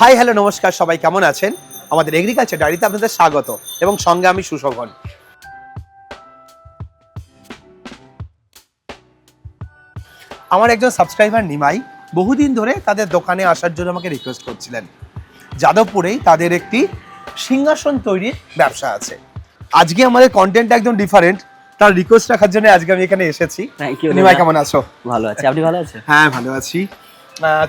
Hi hello নমস্কার সবাই কেমন আছেন? আমাদের এগ্রিকালচার ডায়েরিতে আপনাদের স্বাগত এবং সঙ্গে আমি সুশোভন। আমার একজন সাবস্ক্রাইবার নিমাই বহুদিন ধরে তাদের দোকানে আসার জন্য আমাকে রিকোয়েস্ট করছিলেন। যাদবপুরেই তাদের একটি সিংহাসন তৈরির ব্যবসা আছে। আজকে আমাদের কন্টেন্ট একদম ডিফারেন্ট তার রিকোয়েস্ট রাখার জন্য আজকে আমি এখানে এসেছি। নিমাই কেমন আছো? ভালো আছে। আপনি ভালো আছেন? হ্যাঁ ভালো আছি।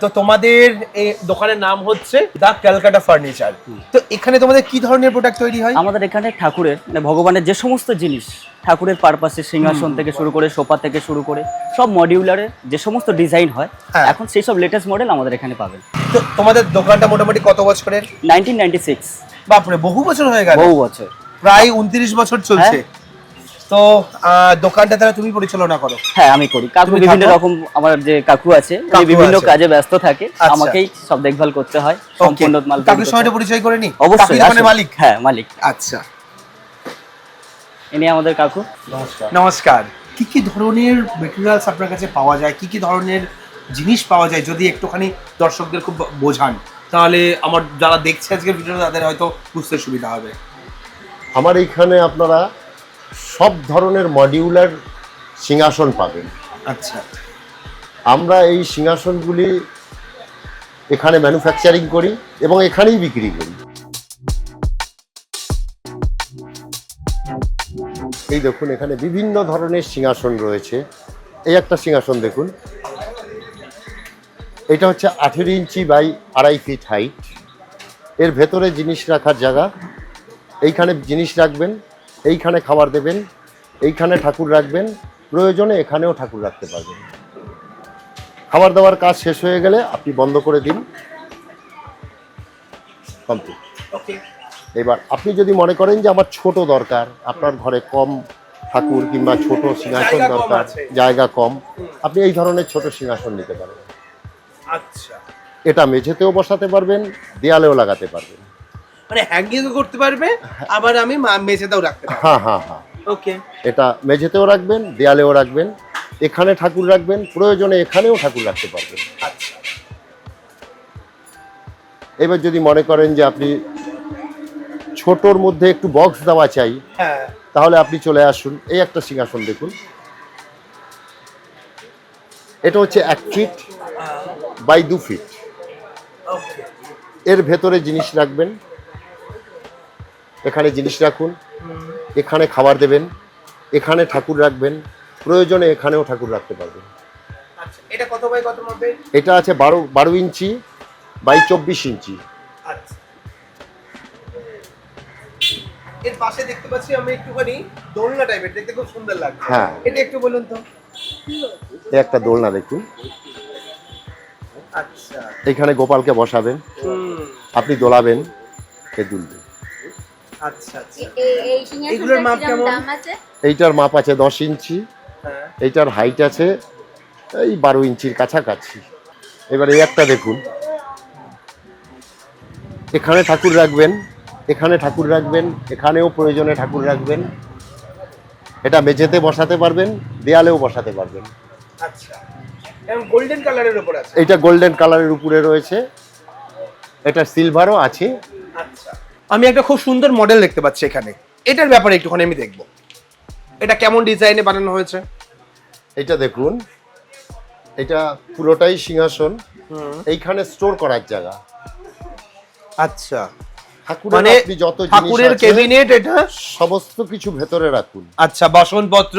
তো তোমাদের এই দোকানের নাম হচ্ছে দা ক্যালকাটা ফার্নিচার। তো এখানে তোমাদের কি ধরনের প্রোডাক্ট তৈরি হয়? আমাদের এখানে ঠাকুরের মানে ভগবানের যে সমস্ত জিনিস ঠাকুরের পারপাসে সিংহাসন থেকে শুরু করে সোফা থেকে শুরু করে সব মডিউলারে যে সমস্ত ডিজাইন হয় হ্যাঁ। এখন সেই সব লেটেস্ট মডেল আমাদের এখানে পাবেন। তো তোমাদের দোকানটা মোটামুটি কত বছরের? নাইনটিন নাইনটি সিক্স বাপরে বহু বছর হয়ে গেল। বহু বছর। প্রায় উনত্রিশ বছর চলছে। হ্যাঁ। তো আহ, দোকানটা তাহলে তুমি পরিচালনা করো। হ্যাঁ আমি করি। কাকু বিভিন্ন রকম আমার যে কাকু আছে উনি বিভিন্ন কাজে ব্যস্ত থাকে। আচ্ছা। আমাকেই সব দেখভাল করতে হয় সম্পূর্ণ মাল তৈরি কাকুর সঙ্গে পরিচয় করে নি? অবশ্যই আসুন। মালিক? হ্যাঁ মালিক। আচ্ছা। ইনি আমাদের কাকু। নমস্কার। কি কি ধরনের মেটেরিয়ালস আপনার কাছে পাওয়া যায়? কি কি ধরনের জিনিস পাওয়া যায়? যদি একটুখানি দর্শকদের খুব বোঝান তাহলে আমার যারা দেখছে আজকের ভিডিওটা তাদের হয়তো বুঝতে সুবিধা হবে। আমার এইখানে আপনারা সব ধরনের মডিউলার সিংহাসন পাবেন। আচ্ছা। আমরা এই সিংহাসনগুলি এখানে ম্যানুফ্যাকচারিং করি এবং এখানেই বিক্রি করি। এই দেখুন এখানে বিভিন্ন ধরনের সিংহাসন রয়েছে। এই একটা সিংহাসন দেখুন। এটা হচ্ছে আঠেরো ইঞ্চি বাই আড়াই ফিট হাইট। এর ভেতরে জিনিস রাখার জায়গা। এইখানে জিনিস রাখবেন। এইখানে খাবার দেবেন এইখানে ঠাকুর রাখবেন প্রয়োজনে এখানেও ঠাকুর রাখতে পারবেন। খাবার দাবার কাজ শেষ হয়ে গেলে আপনি বন্ধ করে দিন। কমপ্লিট। এবার আপনি যদি মনে করেন যে আমার ছোট দরকার আপনার ঘরে কম ঠাকুর কিংবা ছোট সিংহাসন দরকার জায়গা কম আপনি এই ধরনের ছোট সিংহাসন নিতে পারেন আচ্ছা। এটা মেঝেতেও বসাতে পারবেন দেয়ালেও লাগাতে পারবেন। মানে হ্যাঙ্গিং করতে পারবে আবার আমি মেঝেতেও রাখতে পারব। হ্যাঁ হ্যাঁ হ্যাঁ। ওকে এটা মেঝেতেও রাখবেন দেয়ালেও রাখবেন এখানে ঠাকুর রাখবেন প্রয়োজনে এখানেও ঠাকুর রাখতে পারবেন। আচ্ছা। এবার যদি মনে করেন যে আপনি ছোটর মধ্যে একটু বক্স দেওয়া চাই হ্যাঁ। তাহলে আপনি চলে আসুন এই একটা সিংহাসন দেখুন। এটা হচ্ছে এক ফিট বাই দু ফিট এর ভেতরে জিনিস রাখবেন এখানে জিনিস রাখুন এখানে খাবার দেবেন এখানে ঠাকুর রাখবেন প্রয়োজনে এখানেও ঠাকুর রাখতে পারবেন। আচ্ছা এটা কত বাই কত হবে এটা আছে বারো বারো ইঞ্চি বাই চব্বিশ ইঞ্চি। আচ্ছা। এর পাশে দেখতে পাচ্ছি আমি একটুখানি দোলনা টাইপের দেখতে খুব সুন্দর লাগছে। হ্যাঁ। এটা একটু বলুন তো। একটা দোলনা দেখুন। আচ্ছা। এখানে গোপালকে বসাবেন আপনি দোলাবেন এ দুলবে আচ্ছা আচ্ছা। এ- এ- এই এগুলোর মাপ কেমন? দাম আছে? এইটার মাপ আছে দশ ইঞ্চি। হ্যাঁ। এইটার হাইট আছে এই বারো ইঞ্চির কাছাকাছি। এবার এই একটা দেখুন। এখানে ঠাকুর রাখবেন এখানে ঠাকুর রাখবেন এখানেও প্রয়োজনে ঠাকুর রাখবেন। এটা মেঝেতে বসাতে পারবেন দেয়ালেও বসাতে পারবেন। আচ্ছা। গোল্ডেন কালারের উপর আছে। এইটা গোল্ডেন কালারের উপরে রয়েছে। এটা সিলভারও আছে। আচ্ছা। আমি একটা খুব সুন্দর মডেল দেখতে পাচ্ছি এখানে। এটার ব্যাপারে একটুখানি আমি দেখব। এটা কেমন ডিজাইনে বানানো হয়েছে? এটা দেখুন এটা পুরোটাই সিংহাসন। এইখানে স্টোর করার জায়গা। আচ্ছা। মানে যত ঠাকুরের ক্যাবিনেট এটা? সমস্ত কিছু ভেতরে রাখুন। আচ্ছা বাসনপত্র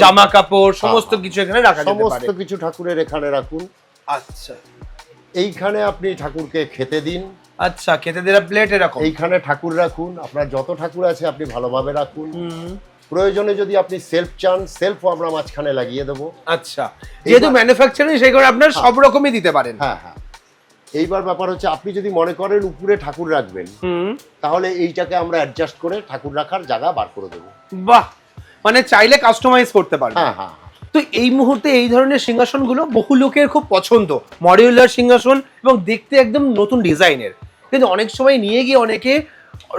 জামা কাপড় সমস্ত হ্যাঁ, কিছু এখানে রাখা যেতে সমস্ত কিছু ঠাকুরের এখানে রাখুন। আচ্ছা। এইখানে আপনি ঠাকুরকে খেতে দিন। আচ্ছা খেতে দেওয়া প্লেট এরকম? এইখানে ঠাকুর রাখুন আপনার যত ঠাকুর আছে আপনি ভালোভাবে রাখুন। প্রয়োজনে যদি আপনি সেলফ চান সেলফও আমরা মাঝখানে লাগিয়ে দেবো। আচ্ছা যেহেতু ম্যানুফ্যাকচারিং সেই করে আপনার সব রকমই দিতে পারেন। হ্যাঁ হ্যাঁ। এইবার ব্যাপার হচ্ছে আপনি যদি মনে করেন উপরে ঠাকুর রাখবেন তাহলে এইটাকে আমরা অ্যাডজাস্ট করে ঠাকুর রাখার জায়গা বার করে দেবো। বাহ! মানে চাইলে কাস্টমাইজ করতে পারবেন। হ্যাঁ হ্যাঁ হ্যাঁ। তো এই মুহূর্তে এই ধরনের সিংহাসনগুলো বহু লোকের খুব পছন্দ। মডিউলার সিংহাসন এবং দেখতে একদম নতুন ডিজাইনের কিন্তু অনেক সময় নিয়ে গিয়ে অনেকে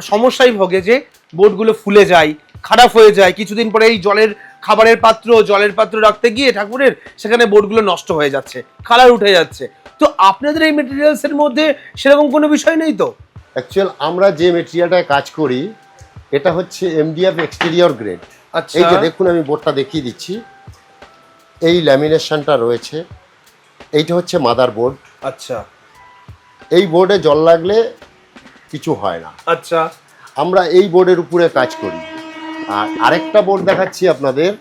সমস্যায় ভোগে যে বোর্ডগুলো ফুলে যায় খারাপ হয়ে যায়। কিছুদিন পরে এই জলের খাবারের পাত্র জলের পাত্র রাখতে গিয়ে ঠাকুরের সেখানে বোর্ডগুলো নষ্ট হয়ে যাচ্ছে কালার উঠে যাচ্ছে। তো আপনাদের এই মেটেরিয়ালস এর মধ্যে সেরকম কোনো বিষয় নেই তো? অ্যাকচুয়াল আমরা যে মেটেরিয়ালটায় কাজ করি এটা হচ্ছে এমডিএফ এক্সটেরিয়র গ্রেড আচ্ছা। এই যে দেখুন আমি বোর্ডটা দেখিয়ে দিচ্ছি। এই ল্যামিনেশনটা রয়েছে। এইটা হচ্ছে মাদার বোর্ড আচ্ছা। এই বোর্ডে জল লাগলে কিছু হয় না। আচ্ছা। আমরা এই বোর্ডের উপরে কাজ করি। আর আরেকটা বোর্ড দেখাচ্ছি আপনাদের।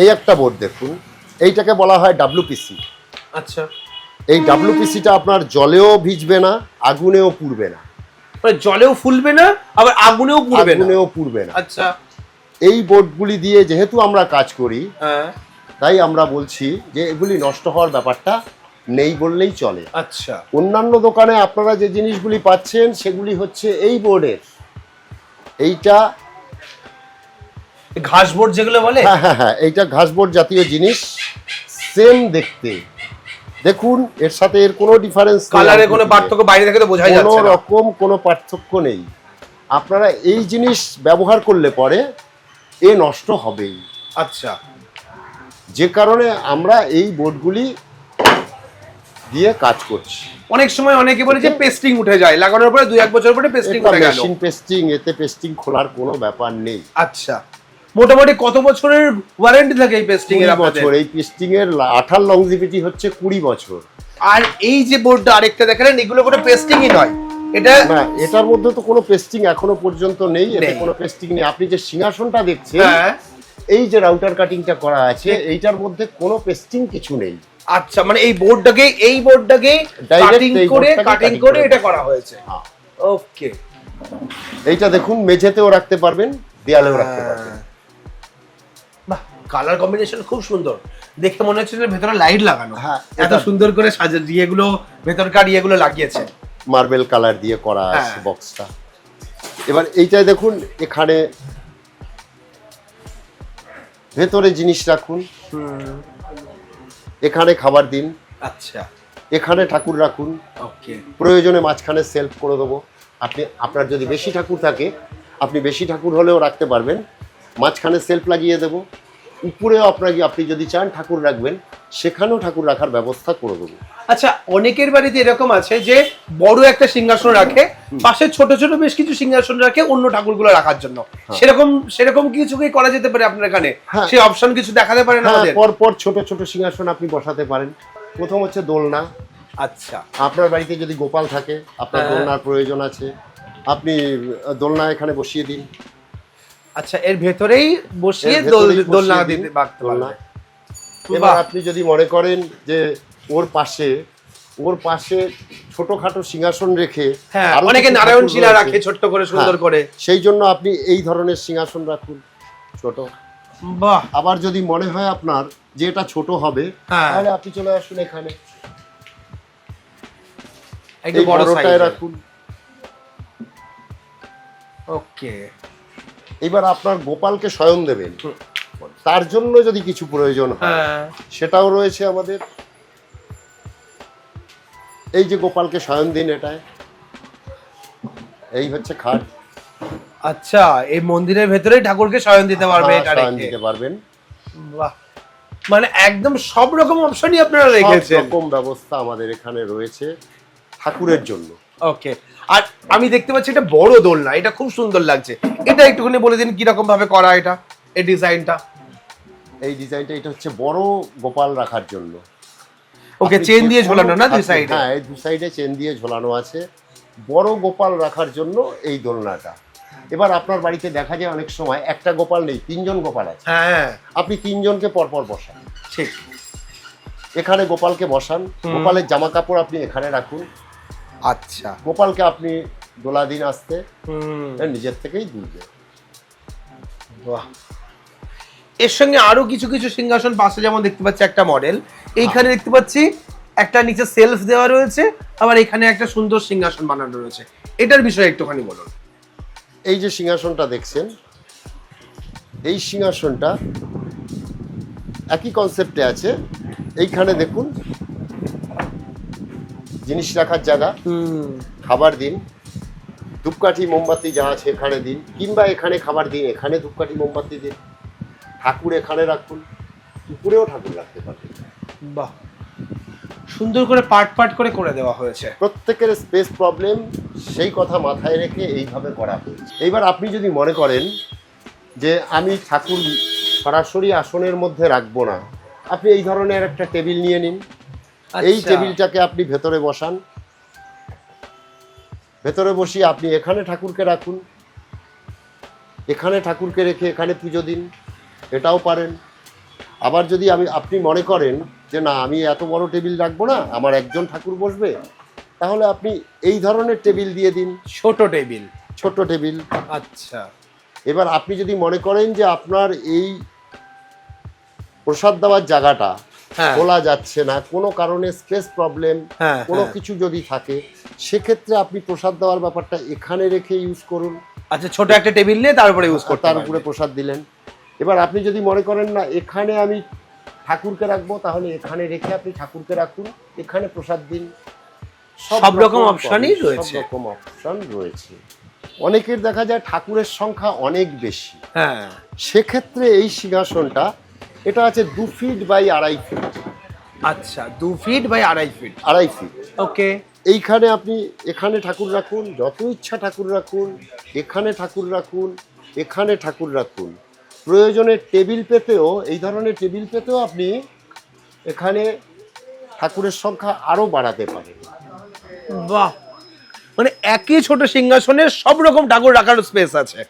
এই একটা বোর্ড দেখুন। এইটাকে বলা হয় ডাব্লুপিসি আচ্ছা। এই ডাব্লুপিসিটা আপনার জলেও ভিজবে না আগুনেও পুড়বে না। মানে জলেও ফুলবে না আবার আগুনেও পুড়বে না? আগুনেও পুড়বে না। আচ্ছা। এই বোর্ডগুলি দিয়ে যেহেতু আমরা কাজ করি হ্যাঁ। তাই আমরা বলছি যে এগুলি নষ্ট হওয়ার ব্যাপারটা নেই বললেই চলে। আচ্ছা। অন্যান্য দোকানে আপনারা যে জিনিসগুলি পাচ্ছেন সেগুলি হচ্ছে এই বোর্ডের। এইটা ঘাস বোর্ড যেগুলো বলে? হ্যাঁ হ্যাঁ হ্যাঁ এইটা ঘাসবোর্ড জাতীয় জিনিস। সেম দেখতে। দেখুন এর সাথে এর কোনো ডিফারেন্স কালারে কোনো পার্থক্য বাইরে থেকে তো কোনো যাচ্ছে না। রকম কোনো পার্থক্য নেই। আপনারা এই জিনিস ব্যবহার করলে পরে এ নষ্ট হবেই। আচ্ছা। যে কারণে আমরা এই বোর্ডগুলি দিয়ে কাজ করছি। অনেক সময় অনেকে বলে যে পেস্টিং উঠে যায় লাগানোর পরে দুই এক বছর পরে পেস্টিং উঠে গেল। মেশিন পেস্টিং এতে পেস্টিং খোলার কোনো ব্যাপার নেই। আচ্ছা। মোটামুটি কত বছরের ওয়ারেন্টি থাকে এই পেস্টিং এর বছর এই পেস্টিং এর আঠার লংজিভিটি হচ্ছে কুড়ি বছর। আর এই যে বোর্ডটা আরেকটা দেখালেন এগুলো কোনো পেস্টিংই নয়। এটা না এটার মধ্যে তো কোনো পেস্টিং এখনও পর্যন্ত নেই এতে কোনো পেস্টিং নেই। আপনি যে সিংহাসনটা দেখছেন হ্যাঁ। এই যে রাউটার কাটিংটা করা আছে এইটার মধ্যে কোনো পেস্টিং কিছু নেই। আচ্ছা মানে এই বোর্ডটাকে এই বোর্ডটাকে কাটিং করে কাটিং করে এটা করা হয়েছে। হ্যাঁ। ওকে এইটা দেখুন মেঝেতেও রাখতে পারবেন দেয়ালেও রাখতে পারবেন। বাহ কালার কম্বিনেশন খুব সুন্দর। দেখে মনে হচ্ছে ভেতরে লাইট লাগানো। হ্যাঁ, এত সুন্দর করে সাজা ইয়েগুলো ভেতরকার ইয়েগুলো লাগিয়েছে। মার্বেল কালার দিয়ে করা আছে হ্যাঁ। বক্সটা এবার এইটাই দেখুন এখানে ভেতরে জিনিস রাখুন। এখানে খাবার দিন। আচ্ছা। এখানে ঠাকুর রাখুন। ওকে। প্রয়োজনে মাঝখানে সেলফ করে দেবো। আপনি আপনার যদি বেশি ঠাকুর থাকে আপনি বেশি ঠাকুর হলেও রাখতে পারবেন। মাঝখানে সেলফ লাগিয়ে দেবো। উপরেও আপনাকে আপনি যদি চান ঠাকুর রাখবেন সেখানেও ঠাকুর রাখার ব্যবস্থা করে দেবো। আচ্ছা অনেকের বাড়িতে এরকম আছে যে বড় একটা সিংহাসন রাখে পাশে ছোট ছোট বেশ কিছু সিংহাসন রাখে অন্য ঠাকুরগুলো রাখার জন্য। সেরকম সেরকম কিছু কি করা যেতে পারে আপনার এখানে? হ্যাঁ। সেই অপশন কিছু দেখাতে পারেন হ্যাঁ আমাদের? পর পর ছোট ছোট সিংহাসন আপনি বসাতে পারেন। প্রথম হচ্ছে দোলনা। আচ্ছা। আপনার বাড়িতে যদি গোপাল থাকে আপনার হ্যাঁ। দোলনার প্রয়োজন আছে আপনি দোলনা এখানে বসিয়ে দিন। আচ্ছা এর ভেতরেই বসিয়ে দোল- দোলনা দিতে দোলনা। পারবে এবার আপনি যদি মনে করেন যে ওর পাশে ওর পাশে ছোটখাটো সিংহাসন রেখে হ্যাঁ অনেকে নারায়ণ শিলা রাখে ছোট্ট করে সুন্দর হ্যাঁ, করে। সেই জন্য আপনি এই ধরনের সিংহাসন রাখুন ছোট। বাহ। আবার যদি মনে হয় আপনার যে এটা ছোট হবে হ্যাঁ। তাহলে আপনি চলে আসুন এখানে। একটু বড় বড়টায় সাইজ রাখুন। ওকে। এবার আপনার গোপালকে স্বয়ং দেবেন। তার জন্য যদি কিছু প্রয়োজন হয় হ্যাঁ। সেটাও রয়েছে আমাদের। এই যে গোপালকে স্বয়ং দিন এটায়। এই হচ্ছে খাট। আচ্ছা এই মন্দিরের ভেতরে ঠাকুরকে শয়ন দিতে পারবে হ্যাঁ, এটা শয়ন দিতে পারবেন। বাহ। মানে একদম সব রকম অপশনই আপনারা রেখেছেন। সব রকম ব্যবস্থা আমাদের এখানে রয়েছে ঠাকুরের জন্য। ওকে আর আমি দেখতে পাচ্ছি এটা বড় দোলনা এটা খুব সুন্দর লাগছে। এটা একটুখানি বলে দিন কি রকম ভাবে করা এটা এই ডিজাইনটা? এই ডিজাইনটা এটা হচ্ছে বড় গোপাল রাখার জন্য। ওকে চেন দিয়ে ঝোলানো না দুই সাইডে হ্যাঁ এই দু সাইডে চেন দিয়ে ঝোলানো আছে। বড় গোপাল রাখার জন্য এই দোলনাটা। এবার আপনার বাড়িতে দেখা যায় অনেক সময় একটা গোপাল নেই তিনজন গোপাল আছে। হ্যাঁ আপনি তিনজনকে পরপর বসান। ঠিক। এখানে গোপালকে বসান। গোপালের জামা কাপড় আপনি এখানে রাখুন। আচ্ছা। গোপালকে আপনি দোলা দিন আসতে নিজের থেকেই দুলবে বাহ। এর সঙ্গে আরও কিছু কিছু সিংহাসন পাশে যেমন দেখতে পাচ্ছি একটা মডেল এইখানে দেখতে পাচ্ছি একটা নিচে সেলফ দেওয়া রয়েছে আবার এখানে একটা সুন্দর সিংহাসন বানানো রয়েছে। এটার বিষয়ে একটুখানি বলুন। এই যে সিংহাসনটা দেখছেন এই সিংহাসনটা একই কনসেপ্টে আছে। এইখানে দেখুন জিনিস রাখার জায়গা খাবার দিন ধূপকাঠি মোমবাতি যা আছে এখানে দিন কিংবা এখানে খাবার দিন এখানে ধূপকাঠি মোমবাতি দিন। ঠাকুর এখানে রাখুন উপরেও ঠাকুর রাখতে পারবেন। বাহ। সুন্দর করে পার্ট পার্ট করে করে দেওয়া হয়েছে। প্রত্যেকের স্পেস প্রবলেম সেই কথা মাথায় রেখে এইভাবে করা হয়েছে। এইবার আপনি যদি মনে করেন যে আমি ঠাকুর সরাসরি আসনের মধ্যে রাখব না আপনি এই ধরনের একটা টেবিল নিয়ে নিন। এই আচ্ছা। টেবিলটাকে আপনি ভেতরে বসান। ভেতরে বসিয়ে আপনি এখানে ঠাকুরকে রাখুন। এখানে ঠাকুরকে রেখে এখানে পুজো দিন। এটাও পারেন। আবার যদি আমি আপনি মনে করেন যে না আমি এত বড় টেবিল রাখব না আমার একজন ঠাকুর বসবে তাহলে আপনি এই ধরনের টেবিল দিয়ে দিন। ছোট টেবিল। ছোট টেবিল। আচ্ছা। এবার আপনি যদি মনে করেন যে আপনার এই প্রসাদ দেওয়ার জায়গাটা খোলা যাচ্ছে না কোনো কারণে স্পেস প্রবলেম হ্যাঁ, কোনো হ্যাঁ। কিছু যদি থাকে সেক্ষেত্রে আপনি প্রসাদ দেওয়ার ব্যাপারটা এখানে রেখে ইউজ করুন। আচ্ছা ছোট একটা টেবিল নিয়ে তার উপরে ইউজ করতে তার উপরে প্রসাদ দিলেন। এবার আপনি যদি মনে করেন না এখানে আমি ঠাকুরকে রাখব তাহলে এখানে রেখে আপনি ঠাকুরকে রাখুন এখানে প্রসাদ দিন। সব রকম অপশনই রয়েছে সব। রকম অপশন রয়েছে। অনেকের দেখা যায় ঠাকুরের সংখ্যা অনেক বেশি। হ্যাঁ। সেক্ষেত্রে এই সিংহাসনটা এটা আছে দু ফিট বাই আড়াই ফিট আচ্ছা দু ফিট বাই আড়াই ফিট আড়াই ফিট ওকে এইখানে আপনি এখানে ঠাকুর রাখুন যত ইচ্ছা ঠাকুর রাখুন এখানে ঠাকুর রাখুন এখানে ঠাকুর রাখুন। প্রয়োজনে টেবিল পেতেও এই ধরনের টেবিল পেতেও আপনি এখানে ঠাকুরের সংখ্যা আরও বাড়াতে পারেন। বাহ! মানে একই ছোট সিংহাসনে সব রকম ঠাকুর রাখার স্পেস আছে।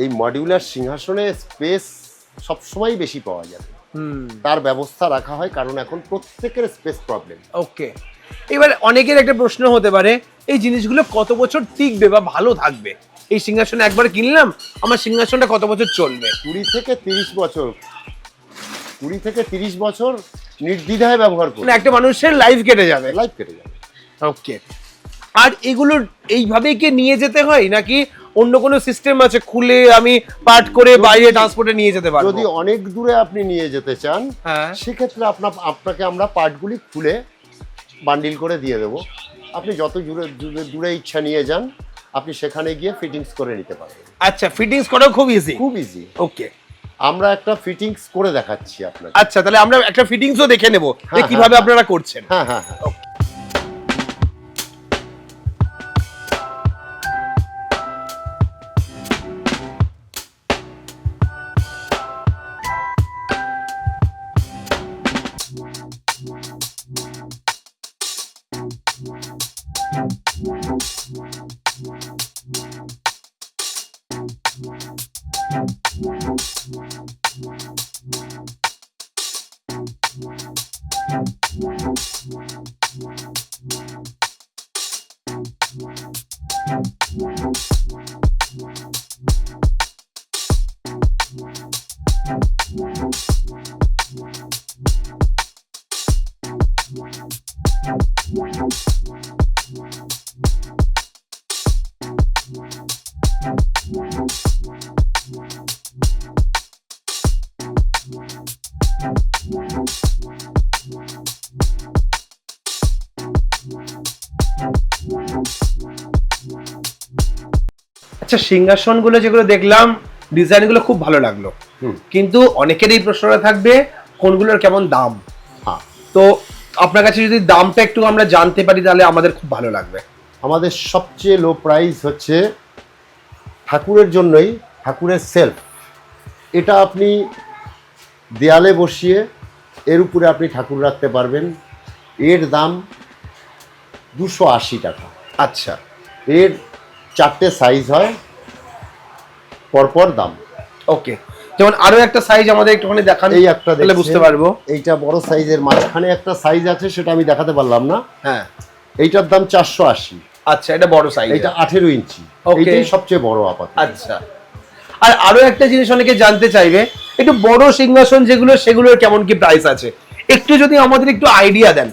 এই মডিউলার সিংহাসনে স্পেস সবসময় বেশি পাওয়া যাবে। হুম। তার ব্যবস্থা রাখা হয় কারণ এখন প্রত্যেকের স্পেস প্রবলেম ওকে। এবার অনেকের একটা প্রশ্ন হতে পারে এই জিনিসগুলো কত বছর টিকবে বা ভালো থাকবে? এই সিংহাসন একবার কিনলাম আমার সিংহাসনটা কত বছর চলবে? কুড়ি থেকে তিরিশ বছর। কুড়ি থেকে তিরিশ বছর নির্দ্বিধায় ব্যবহার করুন। মানে একটা মানুষের লাইফ কেটে যাবে। লাইফ কেটে যাবে। ওকে। আর এগুলো এইভাবেই কি নিয়ে যেতে হয় নাকি অন্য কোনো সিস্টেম আছে খুলে আমি পার্ট করে বাইরে ট্রান্সপোর্টে নিয়ে যেতে পারব। যদি অনেক দূরে আপনি নিয়ে যেতে চান হ্যাঁ। সেক্ষেত্রে আপনার আপনাকে আমরা পার্টগুলি খুলে বান্ডিল করে দিয়ে দেবো। আপনি যত দূরে দূরে দূরে ইচ্ছা নিয়ে যান আপনি সেখানে গিয়ে ফিটিংস করে নিতে পারবেন। আচ্ছা ফিটিংস করাও খুব ইজি খুব ইজি ওকে আমরা একটা ফিটিংস করে দেখাচ্ছি আপনাকে। আচ্ছা তাহলে আমরা একটা ফিটিংসও দেখে নেব যে হ্যাঁ, কীভাবে হ্যাঁ। আপনারা করছেন। হ্যাঁ হ্যাঁ হ্যাঁ। Wow. আচ্ছা সিংহাসনগুলো যেগুলো দেখলাম ডিজাইনগুলো খুব ভালো লাগল। হুম। কিন্তু অনেকের এই প্রশ্নটা থাকবে কোনগুলোর কেমন দাম? হ্যাঁ। তো আপনার কাছে যদি দামটা একটু আমরা জানতে পারি তাহলে আমাদের খুব ভালো লাগবে। আমাদের সবচেয়ে লো প্রাইস হচ্ছে ঠাকুরের জন্যই ঠাকুরের সেলফ এটা আপনি দেয়ালে বসিয়ে এর উপরে আপনি ঠাকুর রাখতে পারবেন। এর দাম দুশো আশি টাকা। আচ্ছা। এর চারটে সাইজ হয় পরপর দাম। ওকে যেমন আরও একটা সাইজ আমাদের একটুখানি দেখান এই একটা তাহলে বুঝতে পারব। এইটা বড় সাইজের মাঝখানে একটা সাইজ আছে সেটা আমি দেখাতে পারলাম না। হ্যাঁ। এইটার দাম চারশো আশি। আচ্ছা এটা বড় সাইজ এইটা আঠেরো ইঞ্চি. এইটাই সবচেয়ে বড় আপাতত। আচ্ছা। আর আরও একটা জিনিস অনেকে জানতে চাইবে একটু বড় সিংহাসন যেগুলো সেগুলোর কেমন কি প্রাইস আছে? একটু যদি আমাদের একটু আইডিয়া দেন।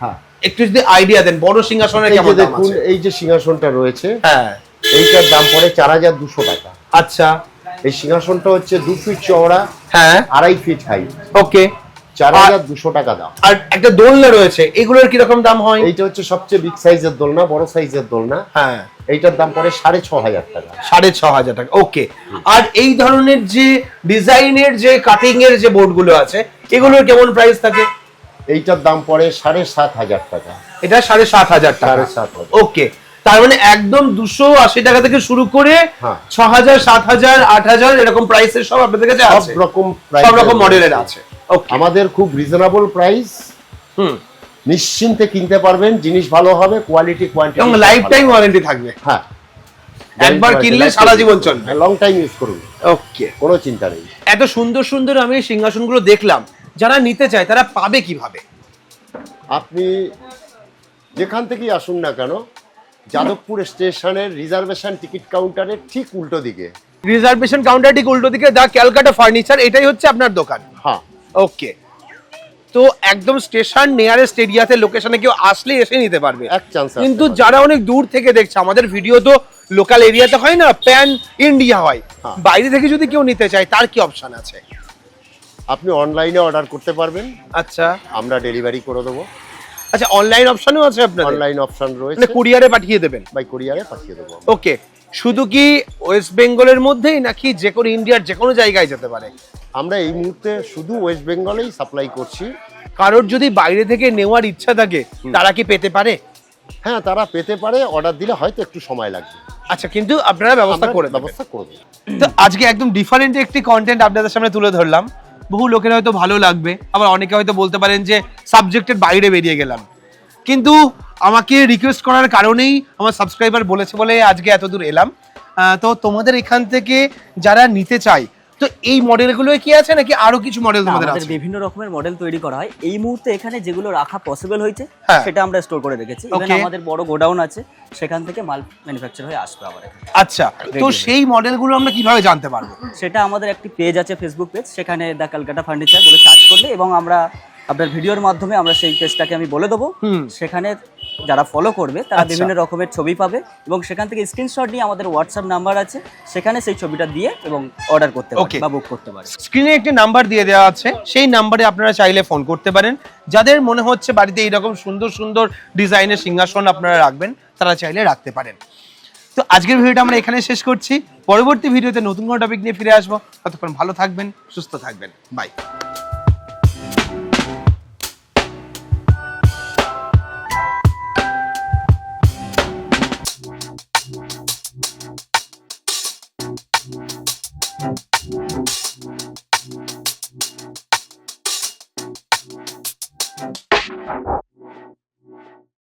হ্যাঁ। একটু যদি আইডিয়া দেন বড় সিংহাসনের কেমন দাম আছে? এই যে সিংহাসনটা রয়েছে হ্যাঁ। এইটার দাম পড়ে চার হাজার দুশো টাকা। আচ্ছা। এই সিংহাসনটা হচ্ছে দু ফিট চওড়া হ্যাঁ। আড়াই ফিট হাইট ওকে। চার হাজার দুশো টাকা দাম। আর একটা দোলনা রয়েছে এগুলোর কীরকম দাম হয়? এইটা হচ্ছে সবচেয়ে বিগ সাইজের দোলনা বড় সাইজের দোলনা। হ্যাঁ। এইটার দাম পড়ে সাড়ে ছ হাজার টাকা। সাড়ে ছ হাজার টাকা ওকে। আর এই ধরনের যে ডিজাইনের যে কাটিং এর যে বোর্ডগুলো আছে এগুলোর কেমন প্রাইস থাকে? এইটার দাম পড়ে সাড়ে সাত হাজার টাকা। এটা সাড়ে সাত হাজার টাকা। সাড়ে সাত। ওকে। তার মানে একদম দুশো আশি টাকা থেকে শুরু করে হ্যাঁ। ছ হাজার সাত হাজার আট হাজার এরকম প্রাইসের সব আপনাদের কাছে সব আছে। রকম সব রকম মডেলের আছে। আমাদের খুব রিজনেবল প্রাইস হুম। নিশ্চিন্তে কিনতে পারবেন জিনিস ভালো হবে কোয়ালিটি কোয়ান্টিটি এবং লাইফ টাইম ওয়ারেন্টি থাকবে। হ্যাঁ। একবার কিনলে সারা জীবন চলবে। লং টাইম ইউজ করুন। ওকে কোনো চিন্তা নেই। এত সুন্দর সুন্দর আমি সিংহাসনগুলো দেখলাম। যারা নিতে চায় তারা পাবে কীভাবে? আপনি যেখান থেকেই আসুন না কেন যাদবপুর স্টেশনের রিজার্ভেশন টিকিট কাউন্টারের ঠিক উল্টো দিকে। রিজার্ভেশন কাউন্টার ঠিক উল্টো দিকে দা ক্যালকাটা ফার্নিচার এটাই হচ্ছে আপনার দোকান? হ্যাঁ। ওকে। তো একদম স্টেশন নিয়ারেস্ট এরিয়াতে লোকেশনে কেউ আসলে এসে নিতে পারবে। এক চান্স কিন্তু যারা অনেক দূর থেকে দেখছে আমাদের ভিডিও তো লোকাল এরিয়াতে হয় না প্যান ইন্ডিয়া হয়। হ্যাঁ। বাইরে থেকে যদি কেউ নিতে চায় তার কি অপশন আছে? আপনি অনলাইনে অর্ডার করতে পারবেন। আচ্ছা। আমরা ডেলিভারি করে দেবো। আচ্ছা অনলাইন অপশনও আছে আপনাদের? অনলাইন অপশন রয়েছে। মানে কুরিয়ারে পাঠিয়ে দেবেন? বাই কুরিয়ারে পাঠিয়ে দেবো ওকে শুধু কি ওয়েস্ট বেঙ্গলের মধ্যেই নাকি যে কোনো ইন্ডিয়ার যে কোনো জায়গায় যেতে পারে? আমরা এই মুহূর্তে শুধু ওয়েস্ট বেঙ্গলেই সাপ্লাই করছি। কারোর যদি বাইরে থেকে নেওয়ার ইচ্ছা থাকে তারা কি পেতে পারে? হ্যাঁ তারা পেতে পারে অর্ডার দিলে হয়তো একটু সময় লাগবে। আচ্ছা কিন্তু আপনারা ব্যবস্থা করে ব্যবস্থা করে দেবো। তো আজকে একদম ডিফারেন্ট একটি কন্টেন্ট আপনাদের সামনে তুলে ধরলাম। বহু লোকের হয়তো ভালো লাগবে। আবার অনেকে হয়তো বলতে পারেন যে সাবজেক্টের বাইরে বেরিয়ে গেলাম। কিন্তু আমাকে রিকোয়েস্ট করার কারণেই আমার সাবস্ক্রাইবার বলেছে বলে আজকে এত দূর এলাম তো তোমাদের এখান থেকে যারা নিতে চায় তো এই মডেলগুলো কি আছে নাকি আরও কিছু মডেল তোমাদের আছে? বিভিন্ন রকমের মডেল তৈরি করা হয়। এই মুহূর্তে এখানে যেগুলো রাখা পসিবল হয়েছে হ্যাঁ। সেটা আমরা স্টোর করে রেখেছি। ইভেন আমাদের বড় গোডাউন আছে সেখান থেকে মাল ম্যানুফ্যাকচার হয়ে আসবে আবার আচ্ছা তো সেই মডেলগুলো আমরা কীভাবে জানতে পারব? সেটা আমাদের একটি পেজ আছে ফেসবুক পেজ সেখানে দ্য ক্যালকাটা ফার্নিচার বলে সার্চ করলে এবং আমরা আপনার ভিডিওর মাধ্যমে আমরা সেই পেজটাকে আমি বলে দেবো। সেখানে যারা ফলো করবে তারা আচ্ছা। বিভিন্ন রকমের ছবি পাবে এবং সেখান থেকে স্ক্রিনশট নিয়ে আমাদের হোয়াটসঅ্যাপ নাম্বার আছে। সেখানে সেই ছবিটা দিয়ে এবং অর্ডার করতে. পারে বা বুক করতে পারে স্ক্রিনে একটি নাম্বার দিয়ে দেওয়া আছে। সেই নাম্বারে আপনারা চাইলে ফোন করতে পারেন। যাদের মনে হচ্ছে বাড়িতে এইরকম সুন্দর সুন্দর ডিজাইনের সিংহাসন আপনারা রাখবেন তারা চাইলে রাখতে পারেন। তো আজকের ভিডিওটা আমরা এখানে শেষ করছি। পরবর্তী ভিডিওতে নতুন কোনো টপিক নিয়ে ফিরে আসব। ততক্ষণ ভালো থাকবেন সুস্থ থাকবেন। বাই